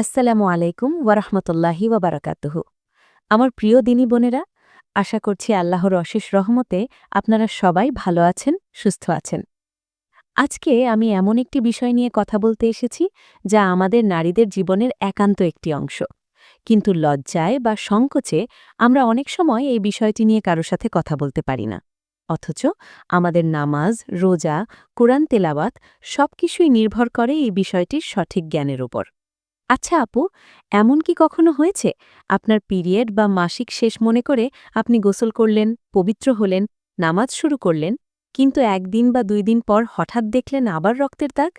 আসসালামু আলাইকুম ওয়ারহমতুল্লাহি ওয়াবারাকাতুহ। আমার প্রিয় দিনী বোনেরা, আশা করছি আল্লাহর অশেষ রহমতে আপনারা সবাই ভালো আছেন, সুস্থ আছেন। আজকে আমি এমন একটি বিষয় নিয়ে কথা বলতে এসেছি, যা আমাদের নারীদের জীবনের একান্ত একটি অংশ। কিন্তু লজ্জায় বা সংকোচে আমরা অনেক সময় এই বিষয়টি নিয়ে কারও সাথে কথা বলতে পারি না। অথচ আমাদের নামাজ, রোজা, কোরআন তেলাওয়াত সবকিছুই নির্ভর করে এই বিষয়টির সঠিক জ্ঞানের উপর। আচ্ছা আপু, এমন কি কখনো হয়েছে? আপনার পিরিয়ড বা মাসিক শেষ মনে করে আপনি গোসল করলেন, পবিত্র হলেন, নামাজ শুরু করলেন, কিন্তু একদিন বা দুই দিন পর হঠাৎ দেখলেন আবার রক্তের দাগ?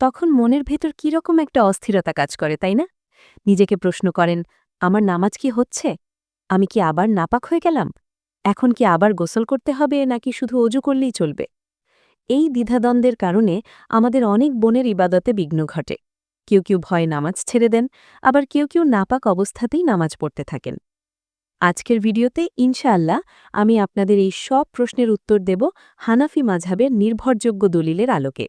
তখন মনের ভেতর কীরকম একটা অস্থিরতা কাজ করে, তাই না? নিজেকে প্রশ্ন করেন, আমার নামাজ কি হচ্ছে? আমি কি আবার নাপাক হয়ে গেলাম? এখন কি আবার গোসল করতে হবে, নাকি শুধু অজু করলেই চলবে? এই দ্বিধাদ্বন্দ্বের কারণে আমাদের অনেক বোনের ইবাদতে বিঘ্ন ঘটে। কেউ কেউ ভয়ে নামাজ ছেড়ে দেন, আবার কেউ কেউ নাপাক অবস্থাতেই নামাজ পড়তে থাকেন। আজকের ভিডিওতে, ইনশাআল্লাহ, আমি আপনাদের এই সব প্রশ্নের উত্তর দেব হানাফি মাঝাবের নির্ভরযোগ্য দলিলের আলোকে।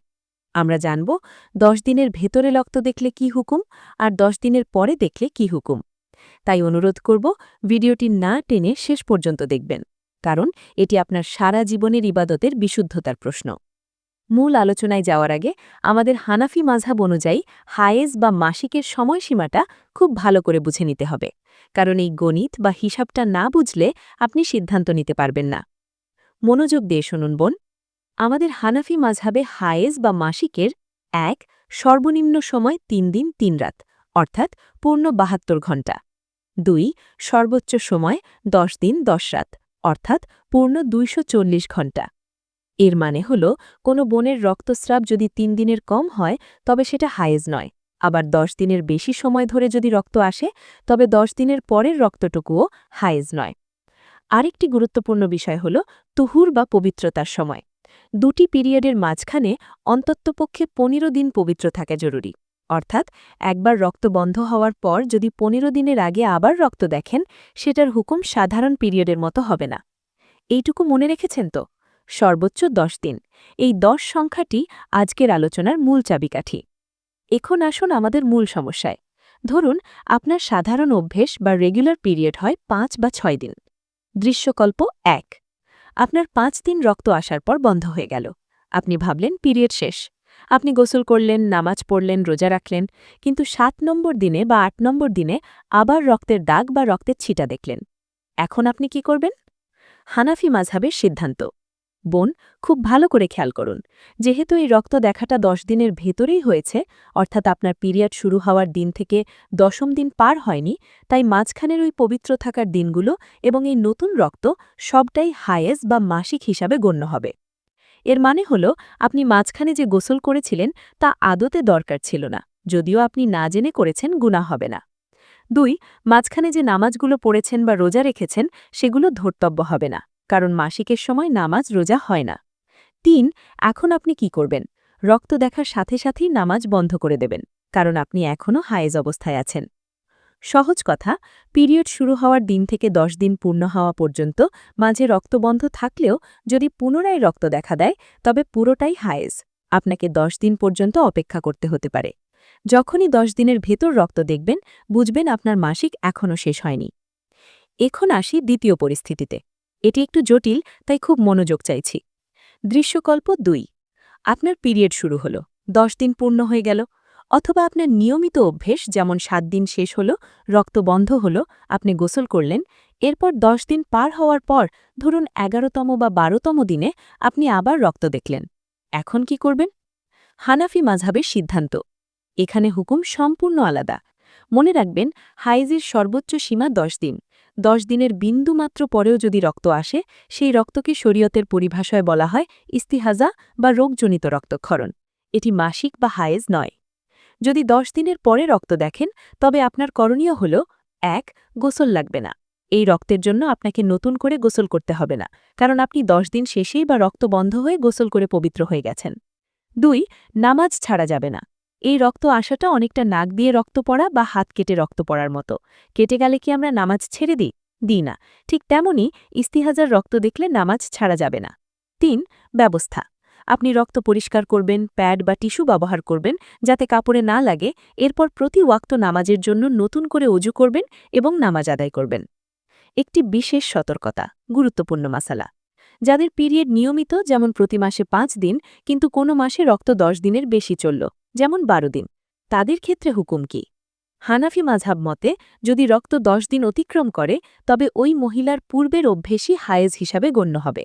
আমরা জানব, দশ দিনের ভেতরে রক্ত দেখলে কি হুকুম, আর দশ দিনের পরে দেখলে কি হুকুম। তাই অনুরোধ করব, ভিডিওটি না টেনে শেষ পর্যন্ত দেখবেন, কারণ এটি আপনার সারা জীবনের ইবাদতের বিশুদ্ধতার প্রশ্ন। মূল আলোচনায় যাওয়ার আগে আমাদের হানাফি মাঝাব অনুযায়ী হায়েজ বা মাসিকের সময়সীমাটা খুব ভালো করে বুঝে নিতে হবে। কারণ এই গণিত বা হিসাবটা না বুঝলে আপনি সিদ্ধান্ত নিতে পারবেন না। মনোযোগ দিয়ে শুনুন বোন। আমাদের হানাফি মাঝাবে হায়েজ বা মাসিকের এক, সর্বনিম্ন সময় তিন দিন তিন রাত, অর্থাৎ পূর্ণ বাহাত্তর ঘণ্টা। দুই, সর্বোচ্চ সময় দশ দিন দশ রাত, অর্থাৎ পূর্ণ দুইশো চল্লিশ ঘণ্টা। এর মানে হল, কোনো বোনের রক্তস্রাব যদি তিন দিনের কম হয়, তবে সেটা হায়েজ নয়। আবার দশ দিনের বেশি সময় ধরে যদি রক্ত আসে, তবে দশ দিনের পরের রক্তটুকুও হায়েজ নয়। আরেকটি গুরুত্বপূর্ণ বিষয় হল, তুহুর বা পবিত্রতার সময়। দুটি পিরিয়ডের মাঝখানে অন্তত্বপক্ষে পনেরো দিন পবিত্র থাকা জরুরি। অর্থাৎ, একবার রক্ত বন্ধ হওয়ার পর যদি পনেরো দিনের আগে আবার রক্ত দেখেন, সেটার হুকুম সাধারণ পিরিয়ডের মতো হবে না। এইটুকু মনে রেখেছেন তো? সর্বোচ্চ দশ দিন। এই দশ সংখ্যাটি আজকের আলোচনার মূল চাবিকাঠি। এখন আসুন আমাদের মূল সমস্যায়। ধরুন, আপনার সাধারণ অভ্যেস বা রেগুলার পিরিয়ড হয় পাঁচ বা ছয় দিন। দৃশ্যকল্প এক। আপনার পাঁচ দিন রক্ত আসার পর বন্ধ হয়ে গেল। আপনি ভাবলেন পিরিয়ড শেষ। আপনি গোসল করলেন, নামাজ পড়লেন, রোজা রাখলেন, কিন্তু সাত নম্বর দিনে বা আট নম্বর দিনে আবার রক্তের দাগ বা রক্তের ছিটা দেখলেন। এখন আপনি কি করবেন? হানাফি মাঝাবের সিদ্ধান্ত। বোন, খুব ভালো করে খেয়াল করুন। যেহেতু এই রক্ত দেখাটা দশ দিনের ভেতরেই হয়েছে, অর্থাৎ আপনার পিরিয়ড শুরু হওয়ার দিন থেকে দশম দিন পার হয়নি, তাই মাঝখানের ওই পবিত্র থাকার দিনগুলো এবং এই নতুন রক্ত সবটাই হায়েস বা মাসিক হিসাবে গণ্য হবে। এর মানে হল, আপনি মাঝখানে যে গোসল করেছিলেন, তা আদতে দরকার ছিল না, যদিও আপনি না জেনে করেছেন গুণা হবে না। দুই, মাঝখানে যে নামাজগুলো পড়েছেন বা রোজা রেখেছেন, সেগুলো ধর্তব্য হবে না। কারণ মাসিকের সময় নামাজ রোজা হয় না। তিন, এখন আপনি কি করবেন? রক্ত দেখার সাথে সাথেই নামাজ বন্ধ করে দেবেন, কারণ আপনি এখনও হায়েজ অবস্থায় আছেন। সহজ কথা, পিরিয়ড শুরু হওয়ার দিন থেকে দশ দিন পূর্ণ হওয়া পর্যন্ত মাঝে রক্তবন্ধ থাকলেও যদি পুনরায় রক্ত দেখা দেয়, তবে পুরোটাই হায়েজ। আপনাকে দশ দিন পর্যন্ত অপেক্ষা করতে হতে পারে। যখনই দশ দিনের ভেতর রক্ত দেখবেন, বুঝবেন আপনার মাসিক এখনও শেষ হয়নি। এখন আসি দ্বিতীয় পরিস্থিতিতে। এটি একটু জটিল, তাই খুব মনোযোগ চাইছি। দৃশ্যকল্প দুই। আপনার পিরিয়ড শুরু হলো, দশ দিন পূর্ণ হয়ে গেল, অথবা আপনার নিয়মিত অভ্যেস, যেমন সাত দিন শেষ হল, রক্ত বন্ধ হল, আপনি গোসল করলেন, এরপর দশ দিন পার হওয়ার পর, ধরুন এগারোতম বা বারোতম দিনে আপনি আবার রক্ত দেখলেন। এখন কি করবেন? হানাফি মাঝাবের সিদ্ধান্ত। এখানে হুকুম সম্পূর্ণ আলাদা। মনে রাখবেন, হাইজের সর্বোচ্চ সীমা দশ দিন। দশ দিনের বিন্দুমাত্র পরেও যদি রক্ত আসে, সেই রক্তকে শরীয়তের পরিভাষায় বলা হয় ইস্তিহাজা বা রোগজনিত রক্তক্ষরণ। এটি মাসিক বা হায়েজ নয়। যদি দশ দিনের পরে রক্ত দেখেন, তবে আপনার করণীয় হল, এক, গোসল লাগবে না। এই রক্তের জন্য আপনাকে নতুন করে গোসল করতে হবে না, কারণ আপনি দশ দিন শেষেই বা রক্ত বন্ধ হয়ে গোসল করে পবিত্র হয়ে গেছেন। দুই, নামাজ ছাড়া যাবে না। এই রক্ত আসাটা অনেকটা নাক দিয়ে রক্ত পড়া বা হাত কেটে রক্ত পড়ার মতো। কেটে গেলে কি আমরা নামাজ ছেড়ে দিই? দিই না। ঠিক তেমনই ইস্তিহাজার রক্ত দেখলে নামাজ ছাড়া যাবে না। তিন, ব্যবস্থা। আপনি রক্ত পরিষ্কার করবেন, প্যাড বা টিস্যু ব্যবহার করবেন, যাতে কাপড়ে না লাগে। এরপর প্রতি ওয়াক্ত নামাজের জন্য নতুন করে অজু করবেন এবং নামাজ আদায় করবেন। একটি বিশেষ সতর্কতা, গুরুত্বপূর্ণ মাসালা। যাদের পিরিয়ড নিয়মিত, যেমন প্রতি মাসে পাঁচ দিন, কিন্তু কোনো মাসে রক্ত দশ দিনের বেশি চলল। যেমন বারো দিন তাদের ক্ষেত্রে হুকুম কি? হানাফি মাঝাব মতে, যদি রক্ত দশ দিন অতিক্রম করে, তবে ওই মহিলার পূর্বের অভ্যেসই হায়েজ হিসাবে গণ্য হবে।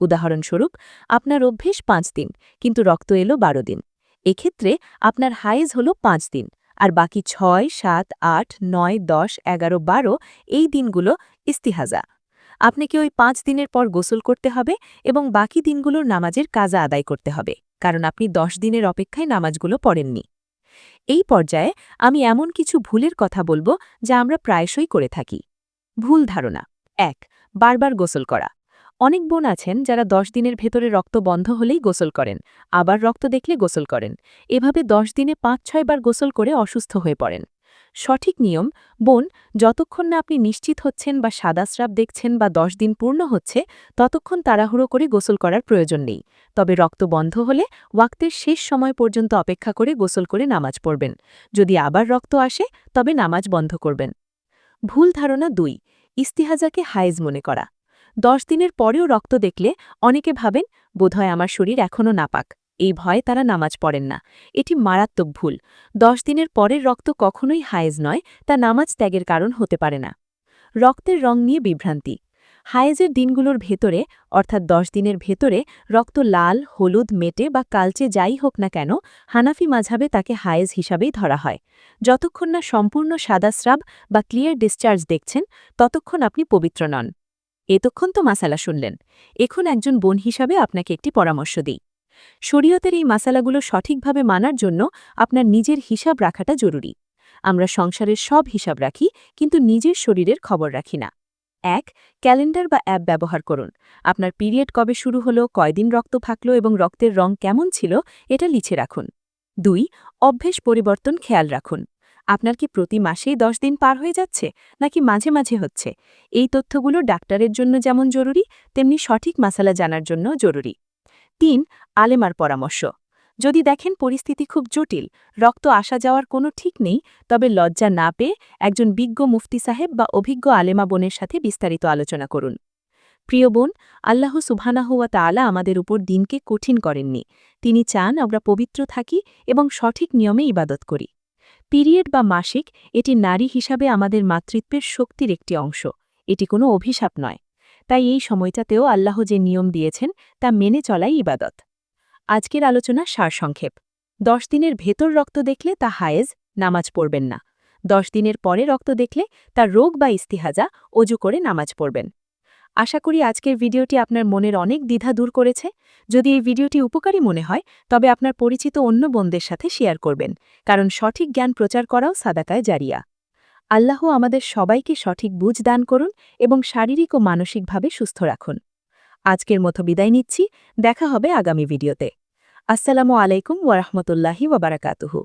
উদাহরণস্বরূপ, আপনার অভ্যেস পাঁচ দিন, কিন্তু রক্ত এলো বারো দিন এক্ষেত্রে আপনার হায়েজ হল পাঁচ দিন, আর বাকি ছয়, সাত, আট, নয়, দশ, এগারো, বারো এই দিনগুলো ইস্তিহাজা। আপনাকে ওই পাঁচ দিনের পর গোসল করতে হবে এবং বাকি দিনগুলোর নামাজের কাজা আদায় করতে হবে। কারণ আপনি দশ দিনের অপেক্ষায় নামাজগুলো পড়েননি। এই পর্যায়ে আমি এমন কিছু ভুলের কথা বলব যা আমরা প্রায়শই করে থাকি। ভুল ধারণা। এক, বারবার গোসল করা। অনেক বোন আছেন যারা দশ দিনের ভেতরে রক্ত বন্ধ হলেই গোসল করেন, আবার রক্ত দেখলে গোসল করেন। এভাবে দশ দিনে পাঁচ ছয়বার গোসল করে অসুস্থ হয়ে পড়েন। সঠিক নিয়ম, বোন, যতক্ষণ না আপনি নিশ্চিত হচ্ছেন বা সাদা স্রাব দেখছেন বা দশ দিন পূর্ণ হচ্ছে, ততক্ষণ তাড়াহুড়ো করে গোসল করার প্রয়োজন নেই। তবে রক্ত বন্ধ হলে ওয়াক্তের শেষ সময় পর্যন্ত অপেক্ষা করে গোসল করে নামাজ পড়বেন। যদি আবার রক্ত আসে, তবে নামাজ বন্ধ করবেন। ভুল ধারণা দুই, ইস্তিহাজাকে হায়েজ মনে করা। দশ দিনের পরেও রক্ত দেখলে অনেকে ভাবেন, বোধহয় আমার শরীর এখনও নাপাক। এই ভয়ে তারা নামাজ পড়েন না। এটি মারাত্মক ভুল। দশ দিনের পরের রক্ত কখনোই হায়েজ নয়, তা নামাজ ত্যাগের কারণ হতে পারে না। রক্তের রং নিয়ে বিভ্রান্তি। হায়েজের দিনগুলোর ভেতরে, অর্থাৎ দশ দিনের ভেতরে, রক্ত লাল, হলুদ, মেটে বা কালচে যাই হোক না কেন, হানাফি মাঝাবে তাকে হায়েজ হিসাবেই ধরা হয়। যতক্ষণ না সম্পূর্ণ সাদা স্রাব বা ক্লিয়ার ডিসচার্জ দেখছেন, ততক্ষণ আপনি পবিত্র নন। এতক্ষণ তো মাসালা শুনলেন। এখন একজন বোন হিসাবে আপনাকে একটি পরামর্শ দিই। শরীয়তের এই মাসালাগুলো সঠিকভাবে মানার জন্য আপনার নিজের হিসাব রাখাটা জরুরি। আমরা সংসারের সব হিসাব রাখি, কিন্তু নিজের শরীরের খবর রাখি না। এক, ক্যালেন্ডার বা অ্যাপ ব্যবহার করুন। আপনার পিরিয়ড কবে শুরু হলো, কয়দিন রক্ত থাকল এবং রক্তের রং কেমন ছিল, এটা লিখে রাখুন। দুই, অভ্যেস পরিবর্তন খেয়াল রাখুন। আপনার কি প্রতি মাসেই দশ দিন পার হয়ে যাচ্ছে, নাকি মাঝে মাঝে হচ্ছে? এই তথ্যগুলো ডাক্তারের জন্য যেমন জরুরি, তেমনি সঠিক মাসালা জানার জন্য জরুরি। তিন, আলেমার পরামর্শ। যদি দেখেন পরিস্থিতি খুব জটিল, রক্ত আসা যাওয়ার কোনো ঠিক নেই, তবে লজ্জা না পেয়ে একজন বিজ্ঞ মুফতি সাহেব বা অভিজ্ঞ আলেমা বোনের সাথে বিস্তারিত আলোচনা করুন। প্রিয় বোন, আল্লাহ সুবহানাহুয়া তাআলা আমাদের উপর দিনকে কঠিন করেননি। তিনি চান আমরা পবিত্র থাকি এবং সঠিক নিয়মে ইবাদত করি। পিরিয়ড বা মাসিক এটি নারী হিসাবে আমাদের মাতৃত্বের শক্তির একটি অংশ। এটি কোনো অভিশাপ নয়। তাই এই সময়টাতেও আল্লাহ যে নিয়ম দিয়েছেন, তা মেনে চলাই ইবাদত। আজকের আলোচনা সারসংক্ষেপ। দশ দিনের ভেতর রক্ত দেখলে তা হায়েজ, নামাজ পড়বেন না। দশ দিনের পরে রক্ত দেখলে তা রোগ বা ইস্তিহাজা, অজু করে নামাজ পড়বেন। আশা করি আজকের ভিডিওটি আপনার মনের অনেক দ্বিধা দূর করেছে। যদি এই ভিডিওটি উপকারী মনে হয়, তবে আপনার পরিচিত অন্য বন্ধের সাথে শেয়ার করবেন। কারণ সঠিক জ্ঞান প্রচার করাও সাদাকায় জারিয়া। আল্লাহ আমাদের সবাইকে সঠিক বুঝ দান করুন এবং শারীরিক ও মানসিকভাবে সুস্থ রাখুন। আজকের মতো বিদায় নিচ্ছি। দেখা হবে আগামী ভিডিওতে। আসসালামু আলাইকুম ওয়ারহমতুল্লাহি ওয়াবারাকাতুহু